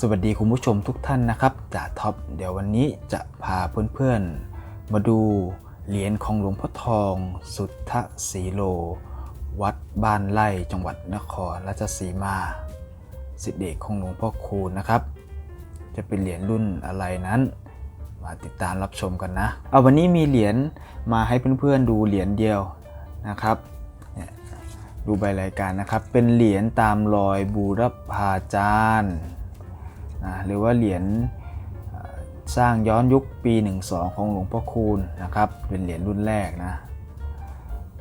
สวัสดีคุณผู้ชมทุกท่านนะครับจ่าท็อปเดี๋ยววันนี้จะพาเพื่อนๆ มาดูเหรียญของหลวงพ่อทอง สุทธสีโล วัดบ้านไร่จังหวัดนครราชสีมาสิทธิเอกของหลวงพ่อคูณนะครับ จะเป็นเหรียญรุ่นอะไรนั้น มาติดตามรับชมกันนะ เอาวันนี้มีเหรียญมาให้เพื่อนๆดูเหรียญเดียวนะครับเนี่ยดูใบรายการนะครับ เป็นเหรียญตามรอยบูรพาจารย์ หรือว่าเหรียญสร้างย้อนยุคปี 12 ของหลวงพ่อคูณนะครับเป็นเหรียญรุ่นแรกนะ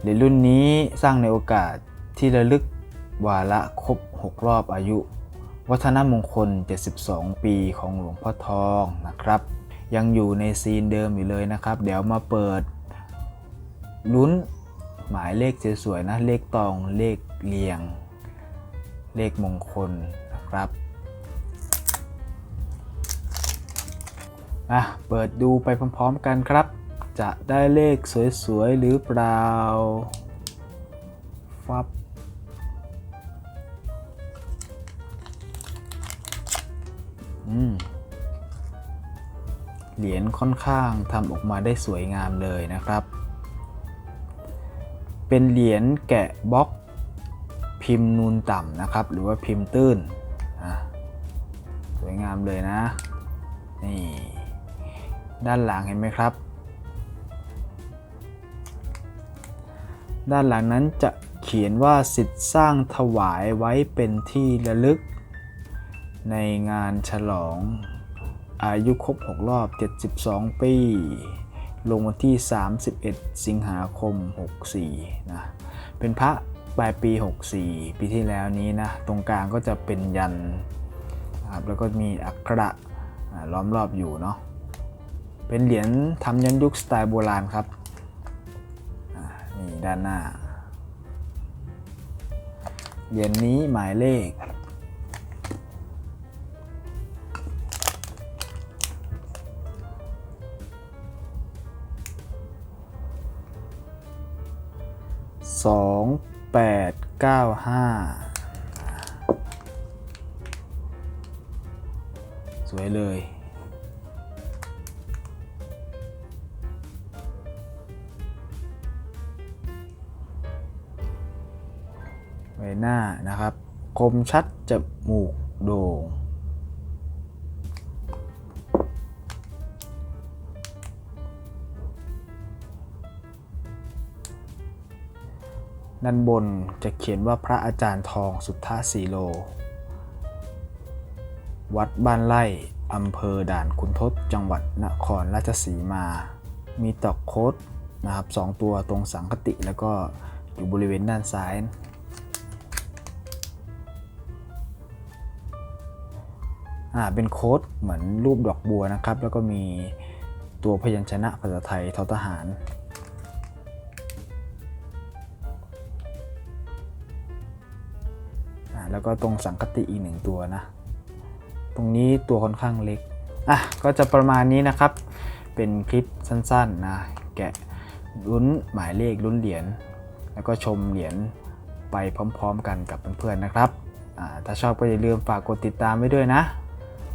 เหรียญรุ่นนี้สร้างในโอกาสที่ระลึกวาระครบ 6 รอบอายุ วัฒนมงคล 72 ปีของหลวงพ่อทองนะครับ ยังอยู่ในซีนเดิมอยู่เลยนะครับ เดี๋ยวมาเปิดลุ้นหมายเลขสวยๆนะ เลขตองเลขเรียง เลขมงคลนะครับ อะเปิดดูไปพร้อมๆกันครับ จะได้เลขสวยๆหรือเปล่าฟับอืมเหรียญค่อนข้างทำออกมาได้สวยงามเลยนะครับ เป็นเหรียญแกะบล็อกพิมพ์นูนต่ำนะครับ หรือว่าพิมพ์ตื้นสวยงามเลยนะ นี่ ด้านหลังเห็นไหมครับ ด้านหลังนั้นจะเขียนว่าสิทธิ์สร้างถวายไว้เป็นที่ระลึก ในงานฉลองอายุครบ 6 รอบ 72 ปี ลงวันที่ 31 สิงหาคม 64 นะ เป็นพระปลายปี 64 ปีที่แล้วนี้นะ ตรงกลางก็จะเป็นยันนะครับแล้วก็มีอักขระล้อมรอบอยู่เนาะ เป็นเหรียญทำยันยุคสไตล์โบราณครับนี่ด้านหน้า เหรียญนี้หมายเลข สองแปดเก้าห้าสวยเลย หน้านะครับ คมชัดจมูกโด่ง ด้านบนจะเขียนว่าพระอาจารย์ทองสุทธาสีโล วัดบ้านไร่อำเภอด่านขุนทดจังหวัดนครราชสีมา มีตอกโคดนะครับสองตัวตรงสังคติแล้วก็อยู่บริเวณด้านซ้าย เป็นโค้ดเหมือนรูปดอกบัวนะครับ แล้วก็มีตัวพยัญชนะภาษาไทยทอทหารอ่าแล้วก็ตรงสังคติอีกหนึ่งตัวนะ ตรงนี้ตัวค่อนข้างเล็ก อะ ก็จะประมาณนี้นะครับ เป็นคลิปสั้นๆนะ แกะลุ้นหมายเลขลุ้นเหรียญ แล้วก็ชมเหรียญไปพร้อมๆกันกับเพื่อนๆนะครับอ่าถ้าชอบก็อย่าลืมฝากกดติดตามไว้ด้วยนะ